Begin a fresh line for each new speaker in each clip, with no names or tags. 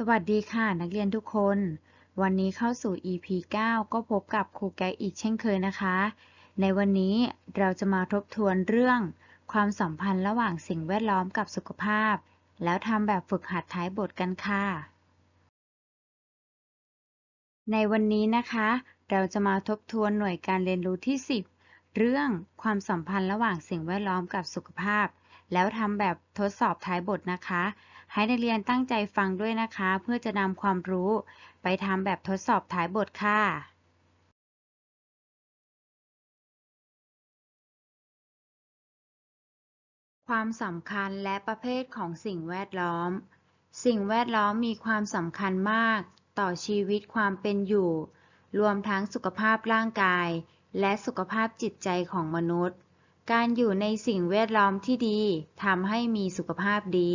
สวัสดีค่ะนักเรียนทุกคน วันนี้เข้าสู่ EP 9 ก็พบกับครูแก๊กอีกเช่นเคยนะคะ ในวันนี้เราจะมาทบทวนเรื่อง ความสัมพันธ์ระหว่างสิ่งแวดล้อมกับสุขภาพ แล้วทำแบบฝึกหัดท้ายบทกันค่ะ ในวันนี้นะคะ เราจะมาทบทวนหน่วยการเรียนรู้ที่ 10 เรื่องความสัมพันธ์ระหว่างสิ่งแวดล้อมกับสุขภาพ แล้วทำแบบทดสอบท้ายบทนะคะ ให้นักเรียนตั้งใจฟังด้วยนะคะ เพื่อจะนำความรู้ไปทำแบบทดสอบท้ายบทค่ะความสำคัญและประเภทของสิ่งแวดล้อม สิ่งแวดล้อมมีความสำคัญมาก ต่อชีวิตความเป็นอยู่ รวมทั้งสุขภาพร่างกาย และสุขภาพจิตใจของมนุษย์ การอยู่ในสิ่งแวดล้อมที่ดีทำให้มีสุขภาพดี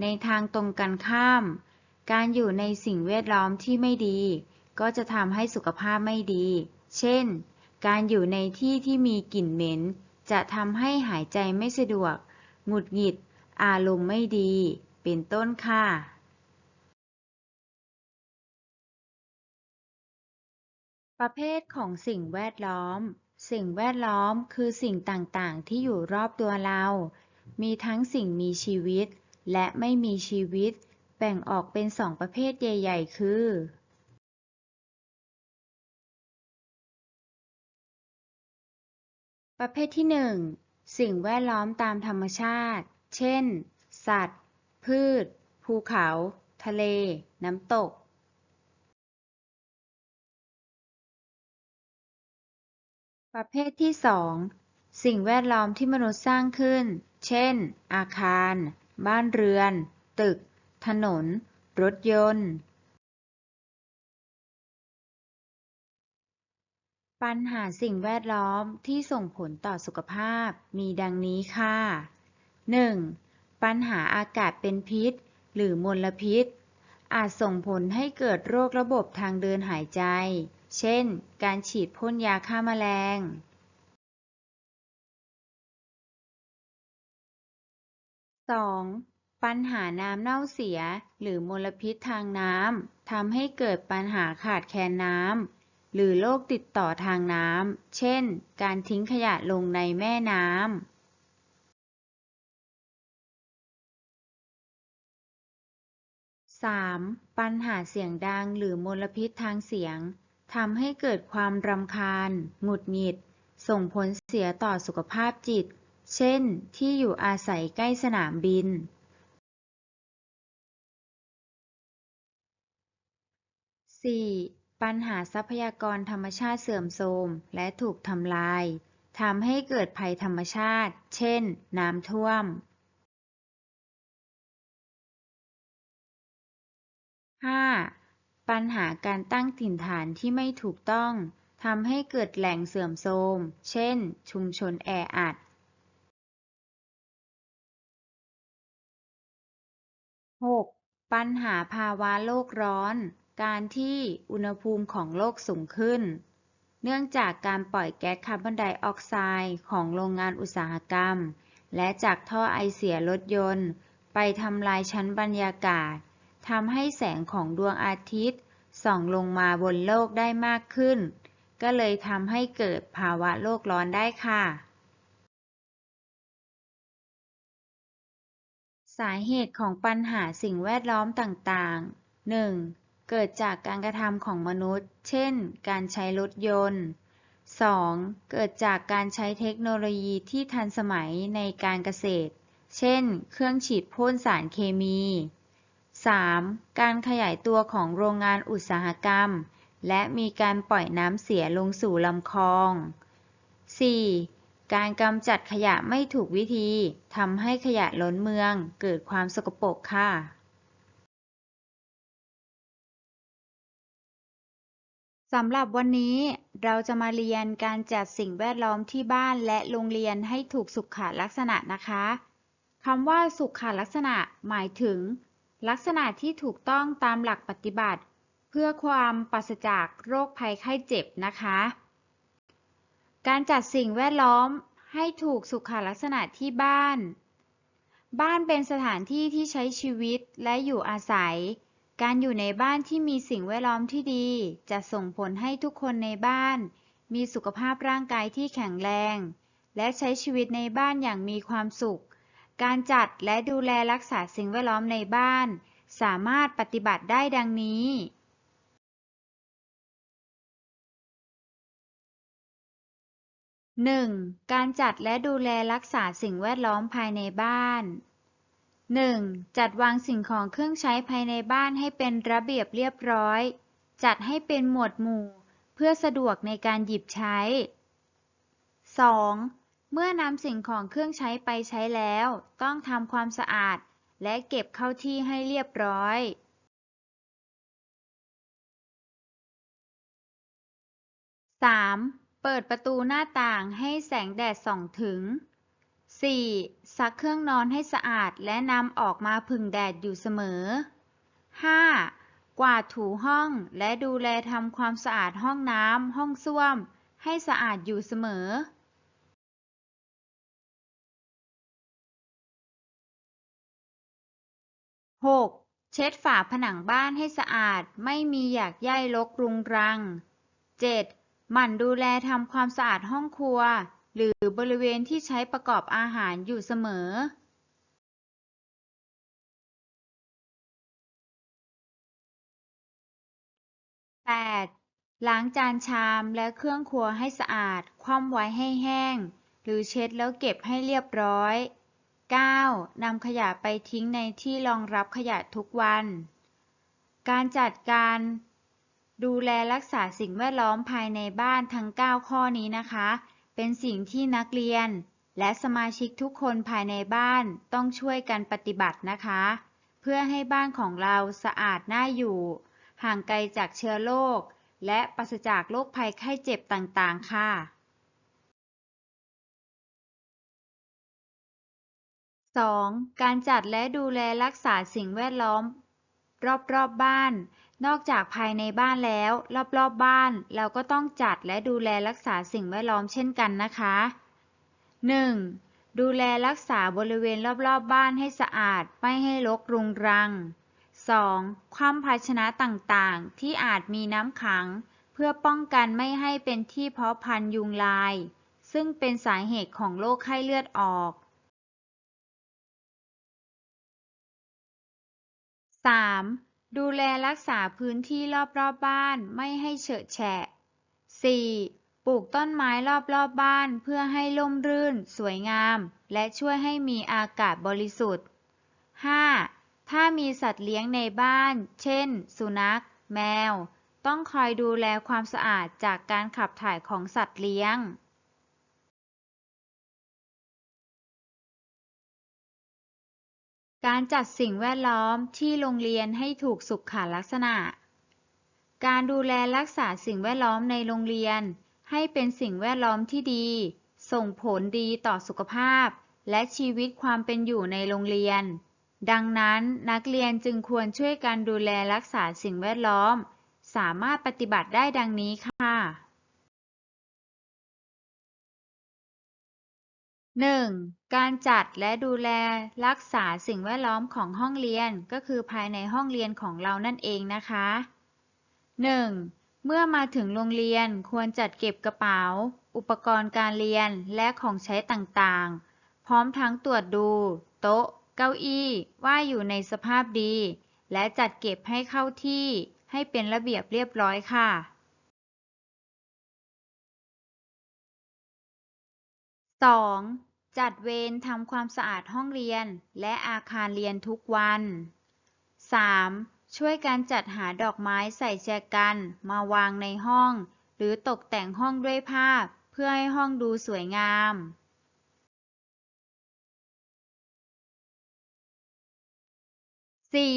ในทางตรงกันข้าม การอยู่ในสิ่งแวดล้อมที่ไม่ดี ก็จะทำให้สุขภาพไม่ดี เช่น การอยู่ในที่ที่มีกลิ่นเหม็น จะทำให้หายใจไม่สะดวก หงุดหงิด อารมณ์ไม่ดี เป็นต้นค่ะประเภทของสิ่งแวดล้อม สิ่งแวดล้อมคือสิ่งต่าง ๆ ที่อยู่รอบตัวเรา มีทั้งสิ่งมีชีวิต และไม่มีชีวิต แบ่งออกเป็นสองประเภทใหญ่ ๆ คือประเภทที่หนึ่งสิ่งแวดล้อมตามธรรมชาติ เช่น สัตว์ พืช ภูเขา ทะเล น้ำตก ประเภทที่สองสิ่งแวดล้อมที่มนุษย์สร้างขึ้น เช่น อาคาร บ้านเรือน ตึก ถนน รถยนต์ ปัญหาสิ่งแวดล้อมที่ส่งผลต่อสุขภาพมีดังนี้ค่ะ 1. ปัญหาอากาศเป็นพิษ หรือมลพิษ อาจส่งผลให้เกิดโรคระบบทางเดินหายใจ เช่น การฉีดพ่นยาฆ่าแมลง 2. ปัญหาน้ำเน่าเสีย หรือมลพิษทางน้ำทำให้เกิดปัญหาขาดแคลนน้ำหรือโรคติดต่อทางน้ำ เช่น การทิ้งขยะลงในแม่น้ำ 3. ปัญหาเสียงดังหรือมลพิษทางเสียงทำให้เกิดความรำคาญ หงุดหงิด ส่งผลเสียต่อสุขภาพจิต เช่น ที่อยู่อาศัยใกล้สนามบิน 4. ปัญหาทรัพยากรธรรมชาติเสื่อมโทรมและถูกทำลาย ทำให้เกิดภัยธรรมชาติ เช่น น้ำท่วม 5. ปัญหาการตั้งถิ่นฐานที่ไม่ถูกต้อง ทำให้เกิดแหล่งเสื่อมโทรม เช่น ชุมชนแออัด 6. ปัญหาภาวะโลกร้อน การที่อุณหภูมิของโลกสูงขึ้น เนื่องจากการปล่อยแก๊สคาร์บอนไดออกไซด์ของโรงงานอุตสาหกรรม และจากท่อไอเสียรถยนต์ ไปทำลายชั้นบรรยากาศทำให้แสงของดวงอาทิตย์ส่องลงมาบนโลกได้มากขึ้น ก็เลยทำให้เกิดภาวะโลกร้อนได้ค่ะ สาเหตุของปัญหาสิ่งแวดล้อมต่างๆ 1. เกิดจากการกระทำของมนุษย์ เช่น การใช้รถยนต์ 2. เกิดจากการใช้เทคโนโลยีที่ทันสมัยในการเกษตร เช่น เครื่องฉีดพ่นสารเคมี 3. การขยายตัวของโรงงานอุตสาหกรรม และมีการปล่อยน้ำเสียลงสู่ลำคลอง 4. การกำจัดขยะไม่ถูกวิธีทำให้ขยะล้นเมือง เกิดความสกปรกค่ะสำหรับวันนี้เราจะมาเรียนการจัดสิ่งแวดล้อมที่บ้านและโรงเรียนให้ถูกสุขลักษณะนะคะคำว่าสุขลักษณะหมายถึง ลักษณะที่ถูกต้องตามหลักปฏิบัติ เพื่อความปราศจากโรคภัยไข้เจ็บนะคะ การจัดสิ่งแวดล้อมให้ถูกสุขลักษณะที่บ้าน บ้านเป็นสถานที่ที่ใช้ชีวิตและอยู่อาศัย การอยู่ในบ้านที่มีสิ่งแวดล้อมที่ดี จะส่งผลให้ทุกคนในบ้าน มีสุขภาพร่างกายที่แข็งแรง และใช้ชีวิตในบ้านอย่างมีความสุข การจัดและดูแลรักษาสิ่งแวดล้อมในบ้าน สามารถปฏิบัติได้ดังนี้ 1. การจัดและดูแลรักษาสิ่งแวดล้อมภายในบ้าน 1. จัดวางสิ่งของเครื่องใช้ภายในบ้านให้เป็นระเบียบเรียบร้อย จัดให้เป็นหมวดหมู่ เพื่อสะดวกในการหยิบใช้ 2. เมื่อนำสิ่งของเครื่องใช้ไปใช้แล้ว ต้องทำความสะอาด และเก็บเข้าที่ให้เรียบร้อย 3. เปิดประตูหน้าต่างให้แสงแดดส่องถึง 4. ซักเครื่องนอนให้สะอาดและนำออกมาผึ่งแดดอยู่เสมอ 5. กวาดถูห้องและดูแลทำความสะอาดห้องน้ำห้องส้วม ให้สะอาดอยู่เสมอ 6. เช็ดฝาผนังบ้านให้สะอาดไม่มีหยากใยรกรุงรัง 7. หมั่นดูแลทำความสะอาดห้องครัว หรือบริเวณที่ใช้ประกอบอาหารอยู่เสมอ 8. ล้างจานชามและเครื่องครัวให้สะอาด คว่ำไว้ให้แห้ง หรือเช็ดแล้วเก็บให้เรียบร้อย 9. นำขยะไปทิ้งในที่รองรับขยะทุกวัน การจัดการ ดูแลรักษาสิ่งแวดล้อมภายในบ้านทั้ง 9 ข้อนี้นะคะ เป็นสิ่งที่นักเรียน และสมาชิกทุกคนภายในบ้านต้องช่วยกันปฏิบัตินะคะ เพื่อให้บ้านของเราสะอาดน่าอยู่ ห่างไกลจากเชื้อโรคและปราศจากโรคภัยไข้เจ็บต่างๆ ค่ะ 2. การจัดและดูแลรักษาสิ่งแวดล้อม รอบๆบบ้าน นอกจากภายในบ้านแล้ว รอบๆบบ้านเราก็ต้องจัดและดูแลรักษาสิ่งแวดล้อมเช่นกันนะคะ 1. ดูแลรักษาบริเวณรอบๆบบ้านให้สะอาดไม่ให้รกรุงรัง 2. คว่ำภาชนะต่างๆ ที่อาจมีน้ำขัง เพื่อป้องกันไม่ให้เป็นที่เพาะพันธุ์ยุงลาย ซึ่งเป็นสาเหตุของโรคไข้เลือดออก 3. ดูแลรักษาพื้นที่รอบๆบบ้านไม่ให้เฉอะแฉะ 4. ปลูกต้นไม้รอบๆบบ้านเพื่อให้ร่มรื่น สวยงาม และช่วยให้มีอากาศบริสุทธิ์ 5. ถ้ามีสัตว์เลี้ยงในบ้าน เช่น สุนัข แมว ต้องคอยดูแลความสะอาดจากการขับถ่ายของสัตว์เลี้ยง การจัดสิ่งแวดล้อมที่โรงเรียนให้ถูกสุขลักษณะ การดูแลรักษาสิ่งแวดล้อมในโรงเรียน ให้เป็นสิ่งแวดล้อมที่ดี ส่งผลดีต่อสุขภาพ และชีวิตความเป็นอยู่ในโรงเรียน ดังนั้นนักเรียนจึงควรช่วยกันดูแลรักษาสิ่งแวดล้อม สามารถปฏิบัติได้ดังนี้ค่ะ 1. การจัดและดูแลรักษาสิ่งแวดล้อมของห้องเรียนก็คือภายในห้องเรียนของเรานั่นเองนะคะ 1. เมื่อมาถึงโรงเรียนควรจัดเก็บกระเป๋า อุปกรณ์การเรียนและของใช้ต่างๆ พร้อมทั้งตรวจดู โต๊ะ เก้าอี้ว่าอยู่ในสภาพดี และจัดเก็บให้เข้าที่ให้เป็นระเบียบเรียบร้อยค่ะ 2. จัดเวรทำความสะอาดห้องเรียนและอาคารเรียนทุกวัน 3. ช่วยกันจัดหาดอกไม้ใส่แจกันมาวางในห้อง หรือตกแต่งห้องด้วยภาพเพื่อให้ห้องดูสวยงาม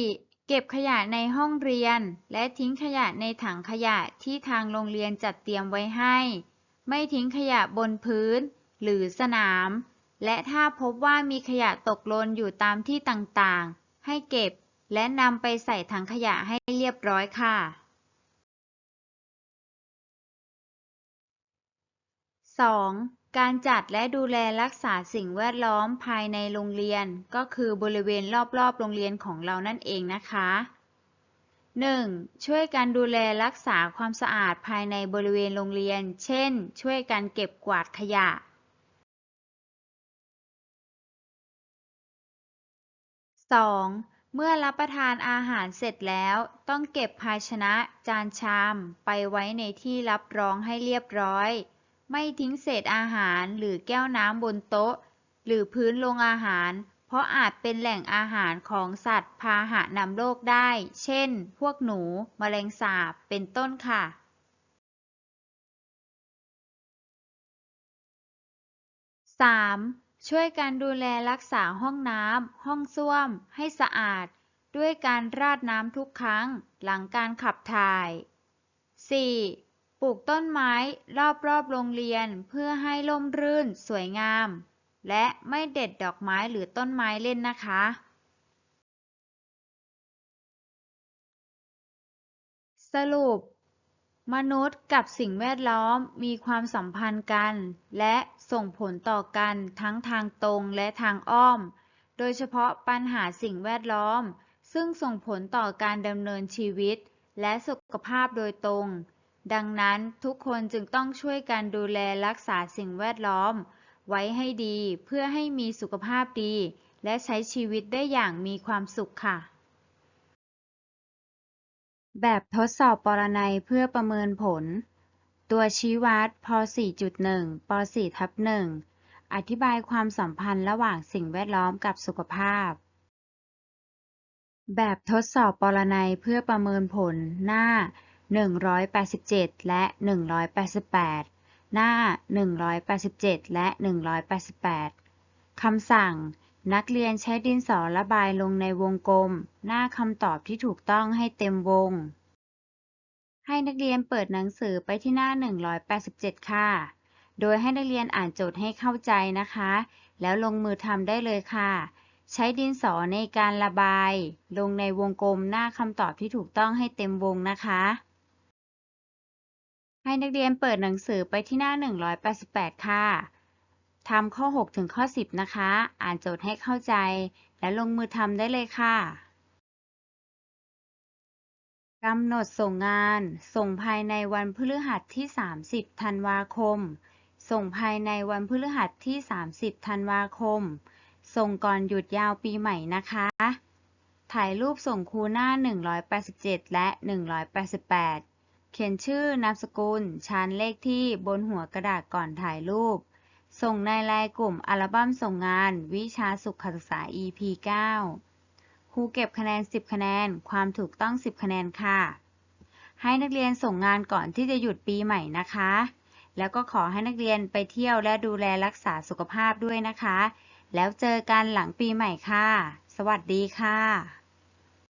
4. เก็บขยะในห้องเรียน และทิ้งขยะในถังขยะที่ทางโรงเรียนจัดเตรียมไว้ให้ ไม่ทิ้งขยะบนพื้น หรือสนาม และถ้าพบว่ามีขยะตกหล่นอยู่ตามที่ต่างๆ ให้เก็บและนำไปใส่ถังขยะให้เรียบร้อยค่ะ 2. การจัดและดูแลรักษาสิ่งแวดล้อมภายในโรงเรียน ก็คือบริเวณรอบๆ โรงเรียนของเรานั่นเองนะคะ 1. ช่วยกันดูแลรักษาความสะอาดภายในบริเวณโรงเรียน เช่น ช่วยกันเก็บกวาดขยะ 2. เมื่อรับประทานอาหารเสร็จแล้ว ต้องเก็บภาชนะจานชามไปไว้ในที่รับรองให้เรียบร้อย ไม่ทิ้งเศษอาหารหรือแก้วน้ำบนโต๊ะ หรือพื้นโรงอาหาร เพราะอาจเป็นแหล่งอาหารของสัตว์พาหะนำโรคได้ เช่น พวกหนูแมลงสาบ เป็นต้นค่ะ 3. ช่วยกันดูแลรักษาห้องน้ำ ห้องส้วม ให้สะอาด ด้วยการราดน้ำทุกครั้ง หลังการขับถ่าย 4. ปลูกต้นไม้รอบๆโรงเรียนเพื่อให้ร่มรื่น สวยงาม และไม่เด็ดดอกไม้หรือต้นไม้เล่นนะคะสรุป มนุษย์กับสิ่งแวดล้อมมีความสัมพันธ์กัน และส่งผลต่อกันทั้งทางตรงและทางอ้อม โดยเฉพาะปัญหาสิ่งแวดล้อม ซึ่งส่งผลต่อการดำเนินชีวิต และสุขภาพโดยตรง ดังนั้นทุกคนจึงต้องช่วยกันดูแลรักษาสิ่งแวดล้อม ไว้ให้ดีเพื่อให้มีสุขภาพดี และใช้ชีวิตได้อย่างมีความสุขค่ะ แบบทดสอบปรนัยเพื่อประเมินผล ตัวชี้วัดพ 4.1 ป 4 ทับ1อธิบายความสัมพันธ์ระหว่างสิ่งแวดล้อมกับสุขภาพ แบบทดสอบปรนัยเพื่อประเมินผลหน้า 187 และ 188 หน้า 187 และ 188คำสั่ง นักเรียนใช้ดินสอระบายลงในวงกลม หน้าคำตอบที่ถูกต้องให้เต็มวง ให้นักเรียนเปิดหนังสือไปที่หน้า 187 ค่ะ โดยให้นักเรียนอ่านโจทย์ให้เข้าใจนะคะ แล้วลงมือทำได้เลยค่ะ ใช้ดินสอในการระบาย ลงในวงกลมหน้าคำตอบที่ถูกต้องให้เต็มวงนะคะ ให้นักเรียนเปิดหนังสือไปที่หน้า 188 ค่ะ ทำข้อ 6 ถึงข้อ 10 นะคะ อ่านโจทย์ให้เข้าใจ แล้วลงมือทำได้เลยค่ะกำหนดส่งงาน ส่งภายในวันพฤหัสที่ 30 ธันวาคม ส่งภายในวันพฤหัสที่ 30 ธันวาคม ส่งก่อนหยุดยาวปีใหม่นะคะ ถ่ายรูปส่งครูหน้า 187 และ 188 เขียนชื่อนามสกุล ชั้นเลขที่บนหัวกระดาษก่อนถ่ายรูป ส่งในไลน์กลุ่มอัลบั้มส่งงาน วิชาสุขศึกษา EP 9 ครูเก็บคะแนน 10 คะแนน ความถูกต้อง 10 คะแนนค่ะ ให้นักเรียนส่งงานก่อนที่จะหยุดปีใหม่นะคะ แล้วก็ขอให้นักเรียนไปเที่ยวและดูแลรักษาสุขภาพด้วยนะคะ แล้วเจอกันหลังปีใหม่ค่ะ สวัสดีค่ะ